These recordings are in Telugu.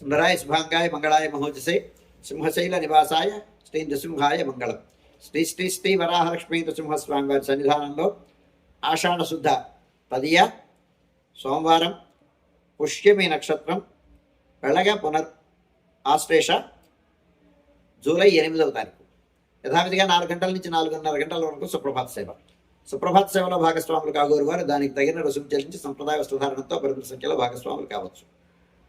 సుందరాయ శుభాంగాయ మంగళాయ మహోజసే సింహశైల నివాసాయ శ్రీ నృసింహాయ మంగళం శ్రీ శ్రీ శ్రీ వరాహలక్ష్మీ నృసింహస్వామి వారి సన్నిధానంలో ఆషాఢ శుద్ధ పదియ సోమవారం పుష్యమి నక్షత్రం వెళ్ళగా పునర్ ఆశ్లేష జూలై ఎనిమిదవ తారీఖు। యథావిధిగా నాలుగు గంటల నుంచి నాలుగున్నర గంటల వరకు సుప్రభాత సేవ। సుప్రభాత సేవలో భాగస్వాములు కాగోరు వారు దానికి తగిన రుసుము చెల్లించి సంప్రదాయ వస్త్రధారణతో పరిమిత సంఖ్యలో భాగస్వాములు కావచ్చు।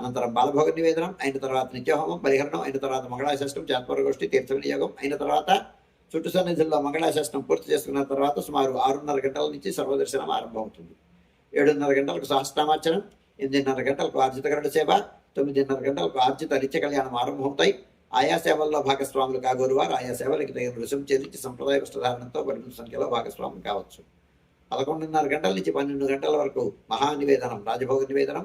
అనంతరం బాలభోగ నివేదనం అయిన తర్వాత నిత్యహోమం పరిహరణం అయిన తర్వాత మంగళాశాస్త్రం జాతపరగోష్ఠి తీర్థ వినియోగం అయిన తర్వాత చుట్టు సన్నిధుల్లో మంగళాశాస్త్రం పూర్తి చేసుకున్న తర్వాత సుమారు ఆరున్నర గంటల నుంచి సర్వదర్శనం ఆరంభమవుతుంది. ఏడున్నర గంటలకు సహస్రనామార్చనం ఎనిమిదిన్నర గంటలకు ఆర్జిత గరుడ సేవ తొమ్మిదిన్నర గంటలకు ఆర్జిత నిత్య కళ్యాణం ఆరంభమవుతాయి. ఆయా సేవల్లో భాగస్వాములు కాగోరు వారు ఆయా సేవలకి తగిన రుసుం చెల్లించి సంప్రదాయ వస్త్రధారణతో పరిమిత సంఖ్యలో భాగస్వాములు కావచ్చు. పదకొండున్నర గంటల నుంచి పన్నెండు గంటల వరకు మహానివేదనం రాజభోగ నివేదనం